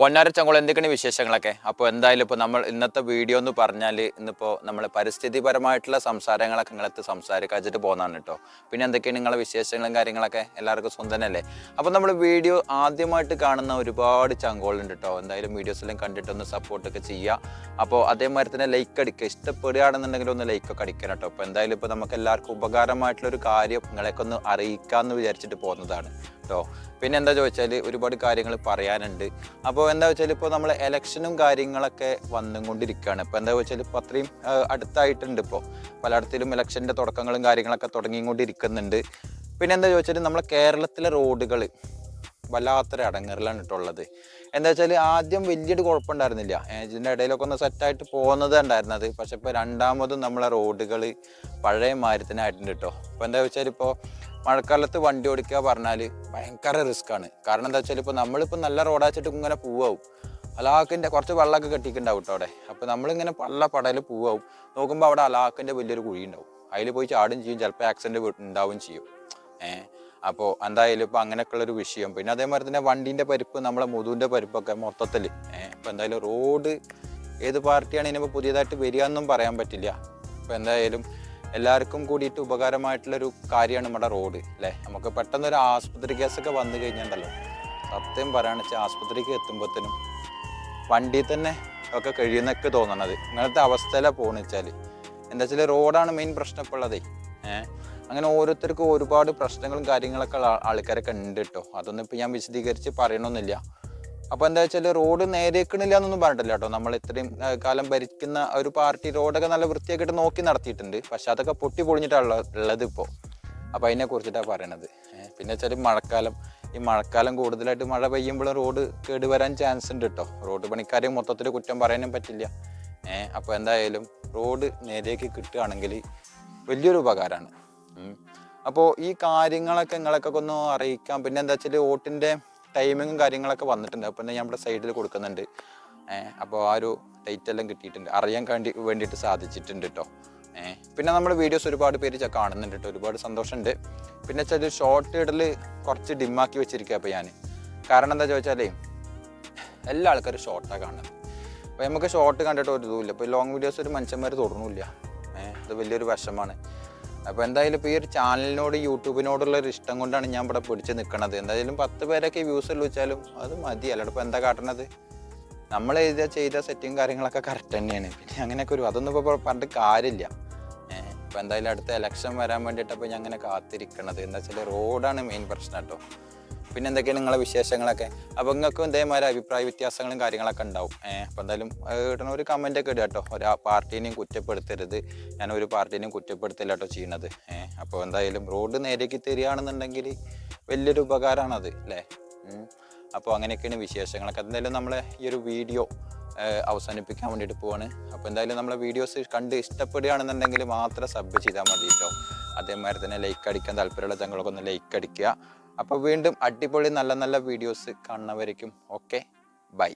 പൊന്നാര ചങ്കുളം എന്തൊക്കെയാണ് വിശേഷങ്ങളൊക്കെ? അപ്പോൾ എന്തായാലും ഇപ്പോൾ നമ്മൾ ഇന്നത്തെ വീഡിയോ എന്ന് പറഞ്ഞാൽ ഇന്നിപ്പോൾ നമ്മൾ പരിസ്ഥിതിപരമായിട്ടുള്ള സംസാരങ്ങളൊക്കെ നിങ്ങളത്ത് സംസാരിക്കാച്ചിട്ട് പോകുന്നതാണ് കേട്ടോ. പിന്നെ എന്തൊക്കെയാണ് നിങ്ങളെ വിശേഷങ്ങളും കാര്യങ്ങളൊക്കെ? എല്ലാവർക്കും സ്വന്തനല്ലേ അപ്പോൾ നമ്മൾ വീഡിയോ ആദ്യമായിട്ട് കാണുന്ന ഒരുപാട് ചങ്കോളുണ്ട് കേട്ടോ. എന്തായാലും വീഡിയോസെല്ലാം കണ്ടിട്ടൊന്ന് സപ്പോർട്ടൊക്കെ ചെയ്യുക അപ്പോൾ അതേമാതിരി തന്നെ ലൈക്ക് അടിക്കുക. ഇഷ്ടപ്പെടുകയാണെന്നുണ്ടെങ്കിൽ ഒന്ന് ലൈക്കൊക്കെ അടിക്കണം കേട്ടോ. അപ്പോൾ എന്തായാലും ഇപ്പോൾ നമുക്ക് എല്ലാവർക്കും ഉപകാരമായിട്ടുള്ളൊരു കാര്യം നിങ്ങളെയൊക്കെ ഒന്ന് അറിയിക്കാമെന്ന് വിചാരിച്ചിട്ട് പോകുന്നതാണ് കേട്ടോ. പിന്നെ എന്താ ചോദിച്ചാൽ ഒരുപാട് കാര്യങ്ങൾ പറയാനുണ്ട്. അപ്പോൾ എന്താ വെച്ചാൽ ഇപ്പോൾ നമ്മൾ എലക്ഷനും കാര്യങ്ങളൊക്കെ വന്നും വന്നുകൊണ്ടിരിക്കുകയാണ്. ഇപ്പോൾ എന്താ വെച്ചാൽ ഇപ്പോൾ അത്രയും അടുത്തായിട്ടുണ്ട് ഇപ്പോൾ പലയിടത്തിലും ഇലക്ഷന്റെ തുടക്കങ്ങളും കാര്യങ്ങളൊക്കെ തുടങ്ങിക്കൊണ്ടിരിക്കുന്നുണ്ട്. പിന്നെ എന്താ ചോദിച്ചാൽ നമ്മളെ കേരളത്തിലെ റോഡുകൾ വല്ലാത്തൊരു അടങ്ങറിലാണ് ഇട്ടുള്ളത് എന്താ വെച്ചാൽ ആദ്യം വലിയൊരു കുഴപ്പമുണ്ടായിരുന്നില്ല. ഏജന്റെ ഇടയിലൊക്കെ ഒന്ന് സെറ്റായിട്ട് പോകുന്നത് ഉണ്ടായിരുന്നത് പക്ഷെ ഇപ്പോൾ രണ്ടാമതും നമ്മളെ റോഡുകൾ പഴയ മാരത്തിനായിട്ടുണ്ട് കേട്ടോ. അപ്പോൾ എന്താ വെച്ചാൽ ഇപ്പോൾ മഴക്കാലത്ത് വണ്ടി ഓടിക്കുക പറഞ്ഞാൽ ഭയങ്കര റിസ്ക് ആണ്. കാരണം എന്താ വെച്ചാൽ ഇപ്പോൾ നമ്മളിപ്പോൾ നല്ല റോഡാച്ചിട്ട് ഇങ്ങനെ പോവാവും. അലാക്കിന്റെ കുറച്ച് വെള്ളമൊക്കെ കെട്ടിയിട്ടുണ്ടാവും കേട്ടോ അവിടെ. അപ്പോൾ നമ്മളിങ്ങനെ പള്ള പടയിൽ പോവാവും. നോക്കുമ്പോൾ അവിടെ അലാക്കിന്റെ വലിയൊരു കുഴി ഉണ്ടാവും അതിൽ പോയി ചാടും ചെയ്യും. ചിലപ്പോൾ ആക്സിഡന്റ് ഉണ്ടാവും ചെയ്യും. ഏഹ് അപ്പോൾ എന്തായാലും ഇപ്പോൾ അങ്ങനെയൊക്കെയുള്ളൊരു വിഷയം. പിന്നെ അതേമാതിരി തന്നെ വണ്ടീന്റെ പരിപ്പ് നമ്മളെ മുതുവിന്റെ പരിപ്പൊക്കെ മൊത്തത്തിൽ ഏഹ് ഇപ്പോൾ എന്തായാലും റോഡ് ഏത് പാർട്ടിയാണ് ഇനിയിപ്പോൾ പുതിയതായിട്ട് വരിക എന്നും പറയാൻ പറ്റില്ല. അപ്പോൾ എന്തായാലും എല്ലാവർക്കും കൂടിയിട്ട് ഉപകാരമായിട്ടുള്ളൊരു കാര്യമാണ് നമ്മുടെ റോഡ് അല്ലേ? നമുക്ക് പെട്ടെന്നൊരു ആസ്പത്രി കേസൊക്കെ വന്നു കഴിഞ്ഞിട്ടുണ്ടല്ലോ സത്യം പറയുകയാണെന്ന് വെച്ചാൽ ആസ്പത്രിക്ക് എത്തുമ്പോഴത്തേനും വണ്ടിയിൽ തന്നെ ഒക്കെ കഴിയുന്നൊക്കെ തോന്നണത്. ഇങ്ങനത്തെ അവസ്ഥയിലാണ് പോകുന്നത് വെച്ചാൽ എന്താ വെച്ചാൽ റോഡാണ് മെയിൻ പ്രശ്നം ഇപ്പോൾ ഉള്ളതേ. ഏഹ് അങ്ങനെ ഓരോരുത്തർക്കും ഒരുപാട് പ്രശ്നങ്ങളും കാര്യങ്ങളൊക്കെ ആൾക്കാരൊക്കെ ഉണ്ട് കേട്ടോ അതൊന്നും ഇപ്പോൾ ഞാൻ വിശദീകരിച്ച് പറയണമെന്നില്ല അപ്പോൾ എന്താ വെച്ചാൽ റോഡ് നേരേക്കണില്ല എന്നൊന്നും പറഞ്ഞിട്ടില്ല കേട്ടോ. നമ്മൾ ഇത്രയും കാലം ഭരിക്കുന്ന ഒരു പാർട്ടി റോഡൊക്കെ നല്ല വൃത്തിയാക്കിയിട്ട് നോക്കി നടത്തിയിട്ടുണ്ട്. പക്ഷെ അതൊക്കെ പൊട്ടി പൊളിഞ്ഞിട്ടാണ് ഉള്ളത് ഇപ്പോൾ അപ്പോൾ അതിനെ കുറിച്ചിട്ടാണ് പറയണത്. പിന്നെ വെച്ചാൽ മഴക്കാലം ഈ മഴക്കാലം കൂടുതലായിട്ട് മഴ പെയ്യുമ്പോൾ റോഡ് കേടുവരാൻ ചാൻസ് ഉണ്ട് കേട്ടോ റോഡ് പണിക്കാരെ മൊത്തത്തിൽ കുറ്റം പറയാനും പറ്റില്ല. ഏഹ് അപ്പോൾ എന്തായാലും റോഡ് നേരേക്ക് കിട്ടുകയാണെങ്കിൽ വലിയൊരു ഉപകാരമാണ്. അപ്പോൾ ഈ കാര്യങ്ങളൊക്കെ നിങ്ങളൊക്കെ ഒന്ന് അറിയിക്കാം. പിന്നെ എന്താ വെച്ചാൽ വോട്ടിന്റെ ടൈമിങ്ങും കാര്യങ്ങളൊക്കെ വന്നിട്ടുണ്ട്. അപ്പം ഞാൻ നമ്മുടെ സൈഡിൽ കൊടുക്കുന്നുണ്ട്. അപ്പോൾ ആ ഒരു ഡേറ്റ് എല്ലാം കിട്ടിയിട്ടുണ്ട്. അറിയാൻ വേണ്ടി വേണ്ടിയിട്ട് സാധിച്ചിട്ടുണ്ട് കേട്ടോ പിന്നെ നമ്മുടെ വീഡിയോസ് ഒരുപാട് പേര് കാണുന്നുണ്ട് കേട്ടോ ഒരുപാട് സന്തോഷമുണ്ട്. പിന്നെ വെച്ചാൽ ഷോർട്ട് ഇടൽ കുറച്ച് ഡിമ്മാക്കി വെച്ചിരിക്കുക അപ്പോൾ ഞാൻ കാരണം എന്താ ചോദിച്ചാലേ എല്ലാ ആൾക്കാരും ഷോർട്ടാണ് കാണുന്നത്. അപ്പോൾ നമുക്ക് ഷോർട്ട് കണ്ടിട്ട് ഒരു ഇതുമില്ല ഇപ്പോൾ ലോങ് വീഡിയോസ് ഒരു മനുഷ്യന്മാർ തുടർന്നില്ല അത് വലിയൊരു വിഷമാണ്. അപ്പോൾ എന്തായാലും ഇപ്പോൾ ഈ ഒരു ചാനലിനോട് യൂട്യൂബിനോടുള്ള ഒരു ഇഷ്ടം കൊണ്ടാണ് ഞാൻ ഇവിടെ പിടിച്ച് നിൽക്കുന്നത് എന്തായാലും പത്ത് പേരൊക്കെ വ്യൂസ് ഉള്ളു വെച്ചാലും അത് മതി അല്ലാണ്ട് ഇപ്പോൾ എന്താ കാട്ടണത്? നമ്മൾ എഴുതിയ ചെയ്ത സെറ്റിങ് കാര്യങ്ങളൊക്കെ കറക്റ്റ് തന്നെയാണ്. പിന്നെ അങ്ങനെയൊക്കെ ഒരു അതൊന്നും ഇപ്പോൾ പറഞ്ഞിട്ട് കാര്യമില്ല. ഇപ്പോൾ എന്തായാലും അടുത്ത ഇലക്ഷൻ വരാൻ വേണ്ടിയിട്ട് അപ്പോൾ ഞാൻ അങ്ങനെ കാത്തിരിക്കണത്. എന്താ വെച്ചാൽ റോഡാണ് മെയിൻ പ്രശ്നം കേട്ടോ. പിന്നെ എന്തൊക്കെയാണ് നിങ്ങളെ വിശേഷങ്ങളൊക്കെ? അപ്പോൾ നിങ്ങൾക്കും ഇതേമാതിരി അഭിപ്രായ വ്യത്യാസങ്ങളും കാര്യങ്ങളൊക്കെ ഉണ്ടാവും. അപ്പോൾ എന്തായാലും കിട്ടണ ഒരു കമന്റ് ഒക്കെ ഇടുക കേട്ടോ. ഒരു പാർട്ടീനെയും കുറ്റപ്പെടുത്തരുത്. ഞാൻ ഒരു പാർട്ടീനെയും കുറ്റപ്പെടുത്തില്ല കേട്ടോ ചെയ്യണത്. അപ്പോൾ എന്തായാലും റോഡ് നേരേക്ക് തരികയാണെന്നുണ്ടെങ്കിൽ വലിയൊരു ഉപകാരമാണത് അല്ലേ. അപ്പോൾ അങ്ങനെയൊക്കെയാണ് വിശേഷങ്ങളൊക്കെ. എന്തായാലും നമ്മളെ ഈ ഒരു വീഡിയോ അവസാനിപ്പിക്കാൻ വേണ്ടിയിട്ട് പോവാണ്. അപ്പോൾ എന്തായാലും നമ്മളെ വീഡിയോസ് കണ്ട് ഇഷ്ടപ്പെടുകയാണെന്നുണ്ടെങ്കിൽ മാത്രം സബ് ചെയ്താൽ മതി കേട്ടോ. അതേമാതിരി തന്നെ ലൈക്ക് അടിക്കാൻ താല്പര്യമുള്ള തങ്ങളൊക്കെ ഒന്ന് ലൈക്ക് അടിക്കുക. അപ്പോൾ വീണ്ടും അടിപൊളി നല്ല നല്ല വീഡിയോസ് കാണുന്നവരേക്കും. ഓക്കെ. ബൈ.